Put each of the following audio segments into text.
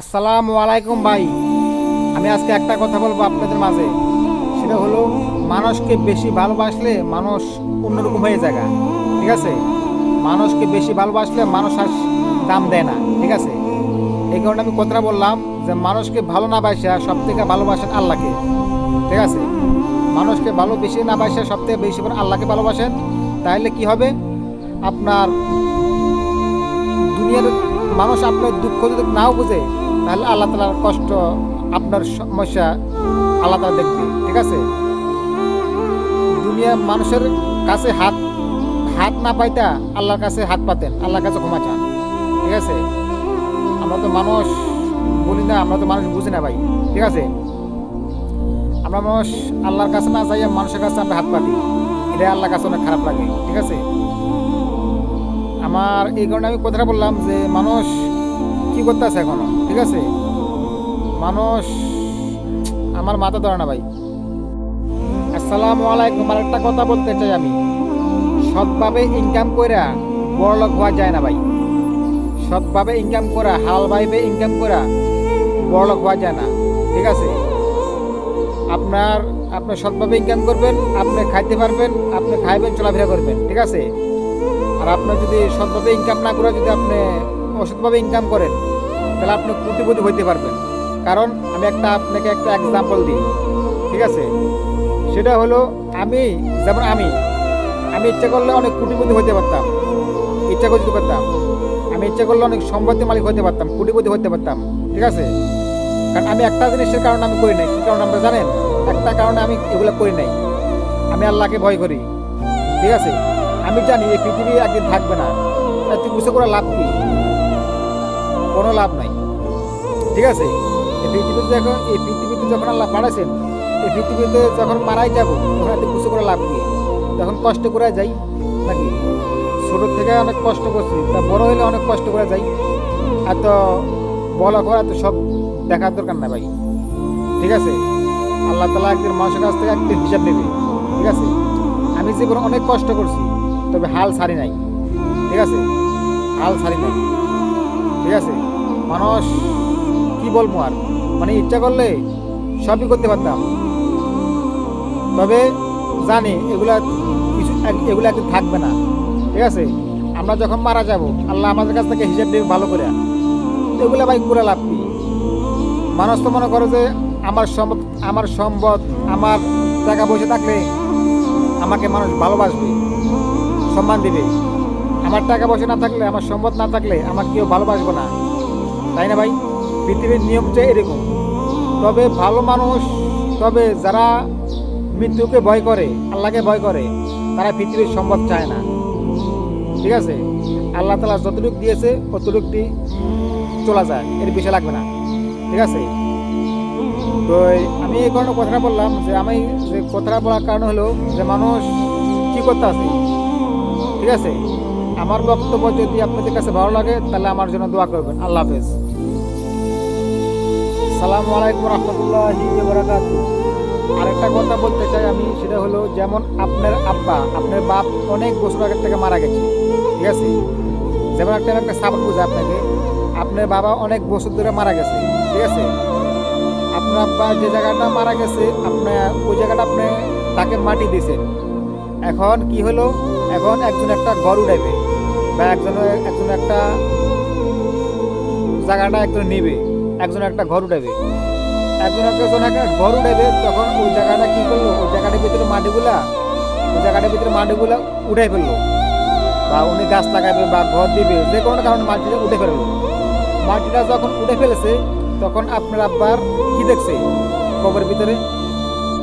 আসসালামু আলাইকুম ভাই। আমি আজকে একটা কথা বলব আপনাদের মাঝে। সেটা হলো, মানুষকে বেশি ভালোবাসলে মানুষ অন্যরকম হয়ে যায় ঠিক আছে? মানুষকে বেশি ভালোবাসলে মানুষ আর দাম দেয় না। ঠিক আছে? এই কারণে আমি কথাটা বললাম যে, মানুষকে ভালো না বাসা সব থেকে ভালোবাসেন আল্লাহকে। ঠিক আছে? মানুষকে ভালো বেশি না বাসা সব থেকে বেশি আল্লাহকে ভালোবাসেন। তাহলে কি হবে? আপনার দুনিয়ার মানুষ আপনার দুঃখ যদি নাও বুঝে তাহলে আল্লাহ তালার কষ্ট আপনার সমস্যা আল্লাহ তালা দেখবে, ঠিক আছে? দুনিয়া মানুষের কাছে হাত হাত না পাইতা আল্লাহর কাছে হাত পাতেন, আল্লাহর কাছে ক্ষমা চান, ঠিক আছে? আমরা তো মানুষ বলি না, আমরা তো মানুষ বুঝি না ভাই, ঠিক আছে? আমরা মানুষ আল্লাহর কাছে না যাইয়া মানুষের কাছে আমরা হাত পাতি এটা আল্লাহর কাছে অনেক খারাপ লাগে, ঠিক আছে? আমার এই কারণে আমি কথাটা বললাম যে মানুষ কি করতেছে এখনও? ঠিক আছে? মানুষ, আমার মাথা ধরে না ভাই। আসসালামু আলাইকুম আর একটা কথা বলতে চাই আমি। সৎভাবে ইনকাম কইরা বড়লোক হওয়া যায় না ভাই। সৎভাবে ইনকাম করা, হাল ভাইবে ইনকাম করা বড়লোক হওয়া যায় না। ঠিক আছে? আপনার, আপনি সৎভাবে ইনকাম করবেন, আপনি খাইতে পারবেন, আপনি খাইবেন, চলাফেরা করবেন। ঠিক আছে? আর আপনার যদি সৎভাবে ইনকাম না করে যদি আপনি অসৎভাবে ইনকাম করেন, তাহলে আপনি কোটিপতি হইতে পারবেন। কারণ আমি একটা আপনাকে একটা এক্সাম্পল দিই, ঠিক আছে? সেটা হলো, আমি, যেমন আমি আমি ইচ্ছা করলে অনেক কোটিপতি হইতে পারতাম, ইচ্ছা করতে পারতাম। আমি ইচ্ছা করলে অনেক সম্পত্তি মালিক হতে পারতাম কোটিপতি হতে পারতাম, ঠিক আছে? কারণ আমি একটা জিনিসের কারণে আমি করি নাই, কি কারণ আপনারা জানেন? একটা কারণে আমি এগুলো করি নাই। আমি আল্লাহকে ভয় করি, ঠিক আছে? আমি জানি এই পৃথিবী একদিন থাকবে না তুই কিছু করে লাভ কি? কোনো লাভ নাই। ঠিক আছে? এই পৃথিবীতে যখন এই পৃথিবীতে যখন আল্লাহ পাঠাইছেন, এই পৃথিবীতে যখন মারাই যাব, তখন এত কিছু করে লাভ কি? তখন কষ্ট করে যাই নাকি? ছোট থেকে অনেক কষ্ট করছি, তা বড় হইলে অনেক কষ্ট করে যাই। এত বলা করা তো সব দেখার দরকার না ভাই। ঠিক আছে? আল্লাহ তালা একদিন মানুষের কাছ থেকে একদিন হিসাব নেবে। ঠিক আছে? আমি জীবনে অনেক কষ্ট করছি, তবে হাল ছাড়ি নাই। ঠিক আছে? হাল ছাড়ি নাই। ঠিক আছে? মানুষ, কি বলব আর? মানে ইচ্ছা করলে সবই করতে পারতাম। তবে জানি এগুলা কিছু এগুলা একদিন থাকবে না। ঠিক আছে? আমরা যখন মারা যাব, আল্লাহ আমাদের কাছ থেকে হিসাব দেবে ভালো করে। এগুলো ভাই করে লাভ কি? মানুষ তো মনে করে যে আমার সম্পদ আমার সম্পদ, আমার টাকা পয়সা থাকলে আমাকে মানুষ ভালোবাসবে, সম্মান দিবে। আমার টাকা পয়সা না থাকলে, আমার সম্পদ না থাকলে আমার কেউ ভালোবাসবে না। তাই না ভাই? পৃথিবীর নিয়মটা এরকম। তবে ভালো মানুষ, তবে যারা মৃত্যুকে ভয় করে, আল্লাহকে ভয় করে, তারা পৃথিবীর সম্পদ চায় না। ঠিক আছে? আল্লাহ তালা যতটুকু দিয়েছে, অতটুকটি চলা যায়। এর বেশি লাগবে না। ঠিক আছে? তো আমি এই কারণে কথাটা বললাম যে, আমি যে কথাটা বলার কারণ হলো যে, মানুষ কি করতে আছে? ঠিক আছে? আমার বক্তব্য যদি আপনাদের কাছে ভালো লাগে, তাহলে আমার জন্য দোয়া করবেন। আল্লাহ হাফেজ। সালামু আলাইকুম রহমতুল্লাহি বারাকাত আরেকটা কথা বলতে চাই আমি, সেটা হলো যেমন আপনার আব্বা, আপনার বাপ অনেক বছর আগের থেকে মারা গেছে, ঠিক আছে? যেমন একটা একটা সাপোর্ট বুঝে আপনাকে, আপনার বাবা অনেক বছর ধরে মারা গেছে, ঠিক আছে? আপনার আব্বা যে জায়গাটা মারা গেছে আপনার ওই জায়গাটা আপনি তাকে মাটি দিয়েছেন। এখন কি হলো? এখন একজন একটা ঘর উঠাইবে বা একজন একজন একটা জায়গাটা একজন নেবে। একজন একটা ঘর উঠাবে। একজন একজন একটা ঘর উঠাবে, তখন ওই জায়গাটা কী করল? ওই জায়গাটার ভিতরে মাটিগুলা, ওই জায়গাটার ভিতরে মাটিগুলা উঠাই ফেলল। বা উনি গাছ লাগাবে বা ঘর দিবে, যে কোনো কারণে মাটিটা উঠে ফেলল। মাটিটা যখন উঠে ফেলেছে, তখন আপনার আব্বার কি দেখছে? কবরের ভিতরে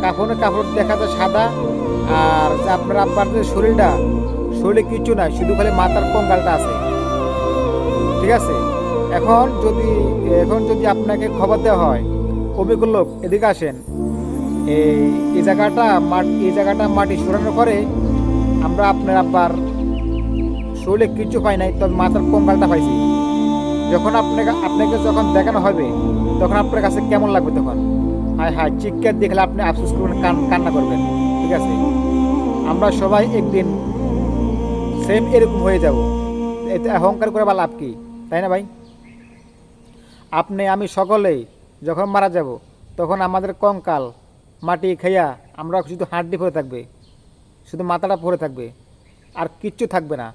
কাপড়ের কাপড় দেখা যায় সাদা, আর যে আপনার আব্বার যে শরীরটা, শরীরে কিচ্ছু নাই, শুধু খালি মাথার কঙ্কালটা আছে। ঠিক আছে? এখন যদি এখন যদি আপনাকে খবর দেওয়া হয় অভিজ্ঞ লোক এদিকে আসেন। এই এই জায়গাটা এই জায়গাটা মাটি সরানোর পরে আমরা আপনার আব্বার শরীরে কিচ্ছু পাই নাই, তবে মাথার কঙ্কালটা পাইছি। যখন আপনাকে আপনাকে যখন দেখানো হবে, তখন আপনার কাছে কেমন লাগবে তখন? হায় হায়, চিৎকার দেখলে আপনি আফসোস করবেন, কান, কান্না করবেন, ঠিক আছে? আমরা সবাই একদিন সেম এরকম হয়ে যাব। এতে অহংকার করে বা লাভ কি, তাই না ভাই? আপনি, আমি সকলেই যখন মারা যাব, তখন আমাদের কঙ্কাল, মাটি খেয়া আমরা শুধু হাড্ডি পড়ে থাকবে, শুধু মাথাটা পড়ে থাকবে, আর কিচ্ছু থাকবে না।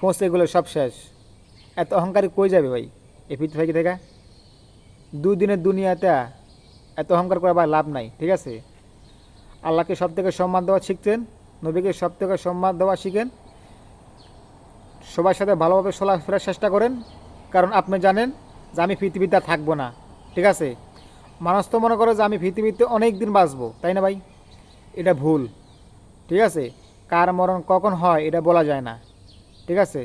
পৌঁছে এগুলো সব শেষ। এত অহংকারী কই যাবে ভাই? এই পৃথিবী থেকে? দুই দিনের দুনিয়াতে এত অহংকার করে আবার লাভ নাই, ঠিক আছে? আল্লাহকে সব থেকে সম্মান দেওয়া শিখছেন, নবীকে সব থেকে সম্মান দেওয়া শিখেন। সবার সাথে ভালোভাবে চলাফেরার চেষ্টা করেন। কারণ আপনি জানেন যে আমি পৃথিবীতে থাকব না, ঠিক আছে? মানুষ তো মনে করে যে আমি পৃথিবীতে অনেক দিন বাঁচবো, তাই না ভাই? এটা ভুল, ঠিক আছে? কার মরণ কখন হয় এটা বলা যায় না, ঠিক আছে?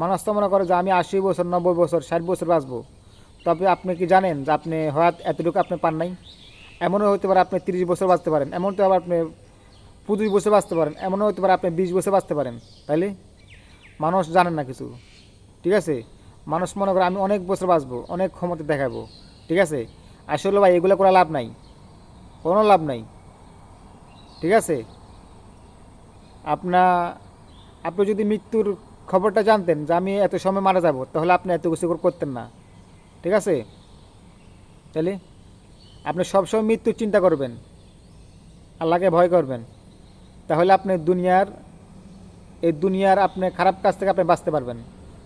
মানুষ তো মনে করে যে আমি আশি বছর, নব্বই বছর, ষাট বছর বাঁচবো। তবে আপনি কি জানেন যে আপনি হয়তো এতটুকু আপনি পান নাই? এমনও হতে পারে আপনি তিরিশ বছর বাঁচতে পারেন এমন তো আবার আপনি পঁচিশ বছর বাঁচতে পারেন, এমনও হতে পারে আপনি বিশ বছর বাঁচতে পারেন, তাইলে? মানুষ জানেন না কিছু, ঠিক আছে? মানুষ মনে করে আমি অনেক বছর বাঁচবো, অনেক ক্ষমতা দেখাবো, ঠিক আছে? আসলে ভাই, এগুলো করা লাভ নাই। কোনো লাভ নাই। ঠিক আছে? আপনা, আপনি যদি মৃত্যুর খবরটা জানতেন যে আমি এত সময় মারা যাব, তাহলে আপনি এত কিছু করতেন না। ঠিক আছে? তাহলে আপনি সবসময় মৃত্যুর চিন্তা করবেন। আল্লাহকে ভয় করবেন। তাহলে আপনি দুনিয়ার, এই দুনিয়ার আপনি খারাপ কাজ থেকে আপনি বাঁচতে পারবেন।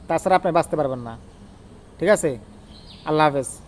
তাছাড়া আপনি বাঁচতে পারবেন না। ঠিক আছে? আল্লাহ হাফেজ।